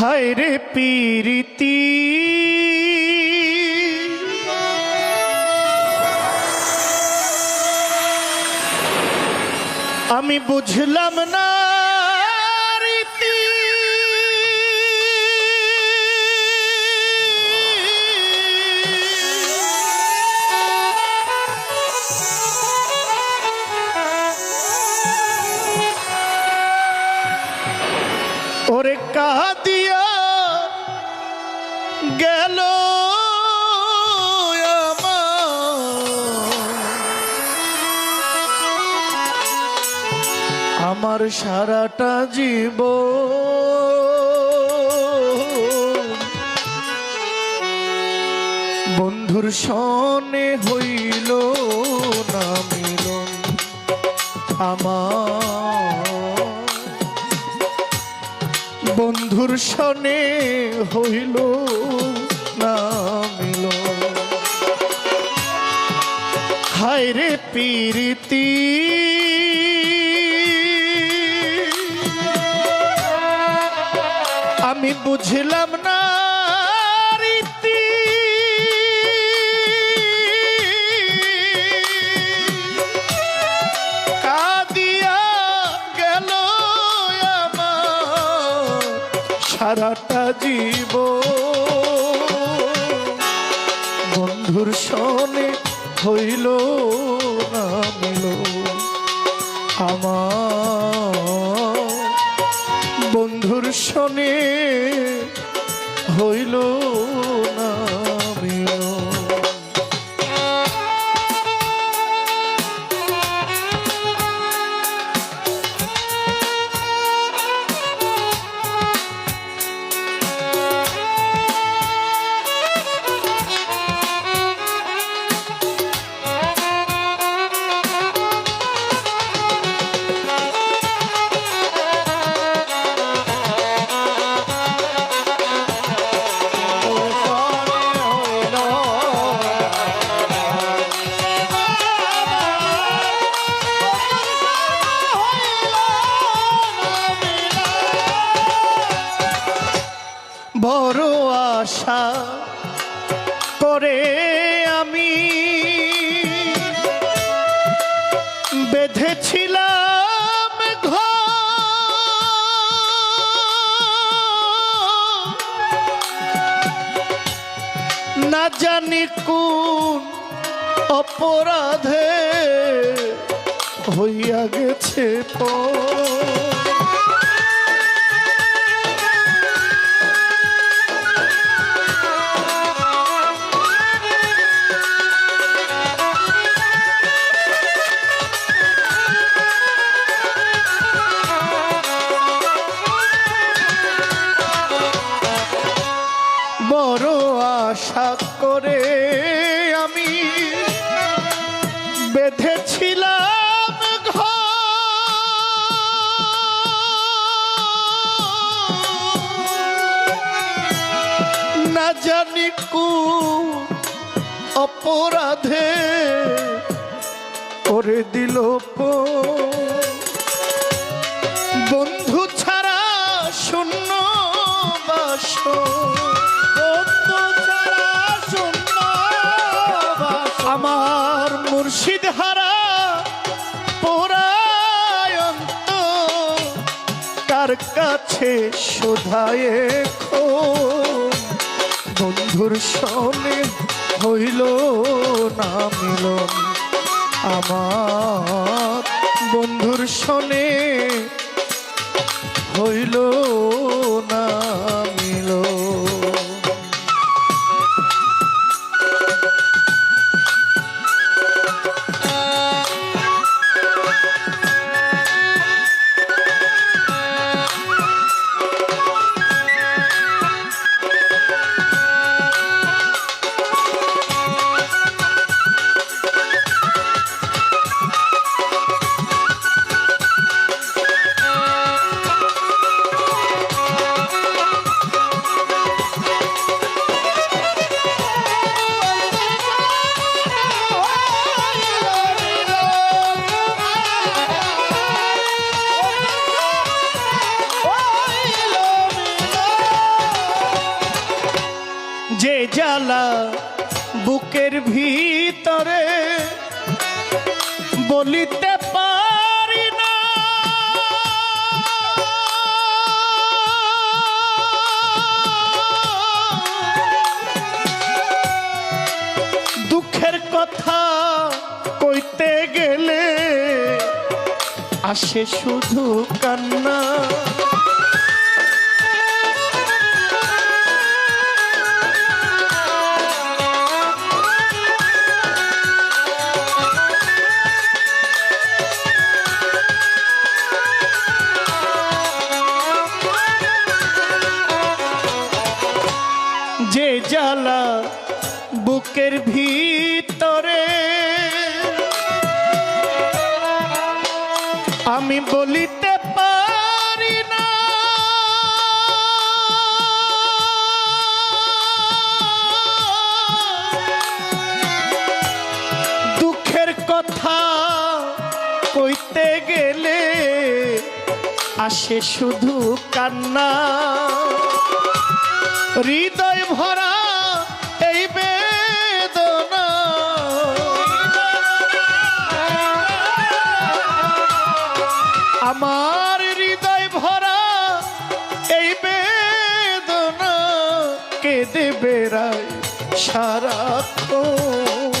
হায় রে পীরিতি। আমি বুঝলাম না আমার। সারাটা জীব বন্ধুর সনে হইল না মিলন আমার বন্ধুর সনে হইল না মিল হায় রে পীরিতি বুঝলাম না রীতি। কাঁদিয়া গেল আমার সারাটা জীব বন্ধুর সনে হইল না আমার জানি কোন অপরাধে হইয়া গেছে পর বড় আশা করে আমি বেঁধেছিলাম। না জানি কোন অপরাধে করে দিল। বন্ধু ছাড়া শূন্য বাস তার কাছে শোধায় বন্ধুর সনে হইল না মিলন আমার। বন্ধুর সনে হইল না মিল জ্বালা বুকের ভিতরে বলিতে পারি না। দুঃখের কথা কইতে গেলে আসে শুধু কান্না। বুকের ভিতরে। আমি বলিতে পারি না। দুঃখের কথা কইতে গেলে আসে শুধু কান্না। হৃদয় ভরা সারাক্ষণ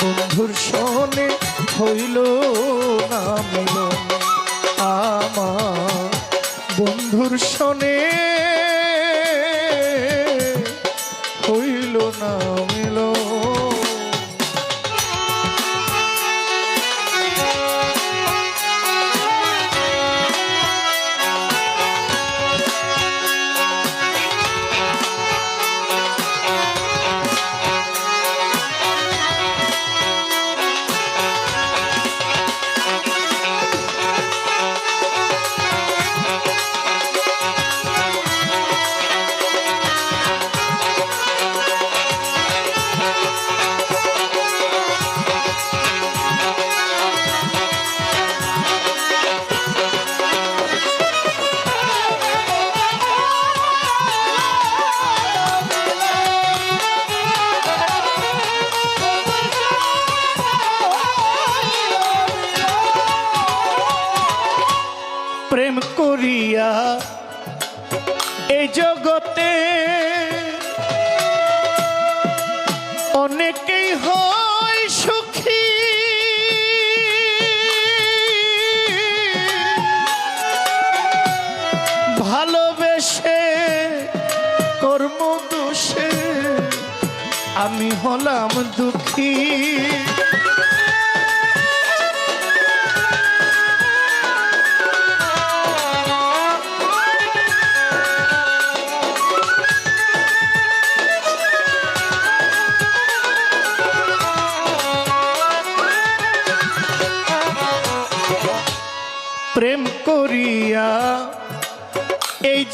বন্ধুর সনে হইল না মিলন। আমার বন্ধুর সনে জগতে অনেকেই হয় সুখী। ভালোবেসে কর্ম দোষে আমি হলাম দুঃখী।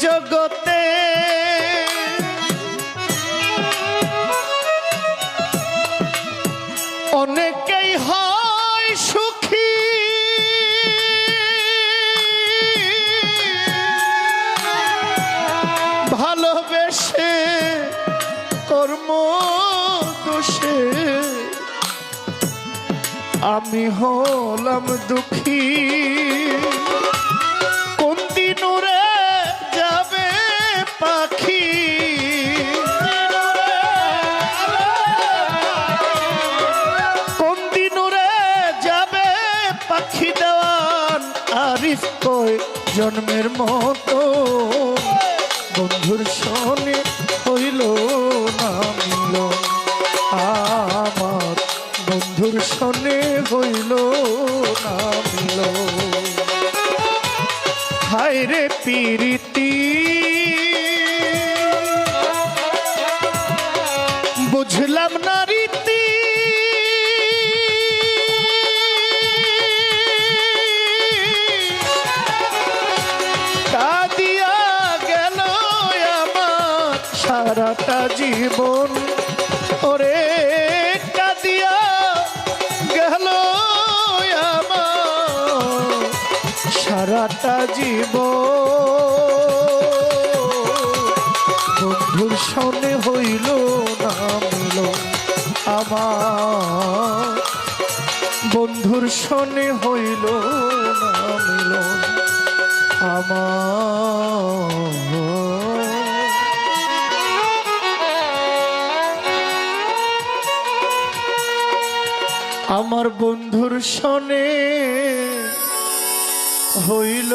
জগতে। অনেকেই হয় সুখী। ভালোবেসে কর্ম দোষে। আমি হলাম দুঃখী। জন্মের মতো? বন্ধুর সনে হইল না মিল আমার বন্ধুর সনে হইল না মিল হায় রে পিরিতি বুঝলাম না রীতি। সারাটা জীবন। ওরে কাঁদিয়া গেল আমার সারাটা জীবন। বন্ধুর হইল না মিল আমার। বন্ধুর সনে হইল না মিল আমার। আমার বন্ধুর সনে হইল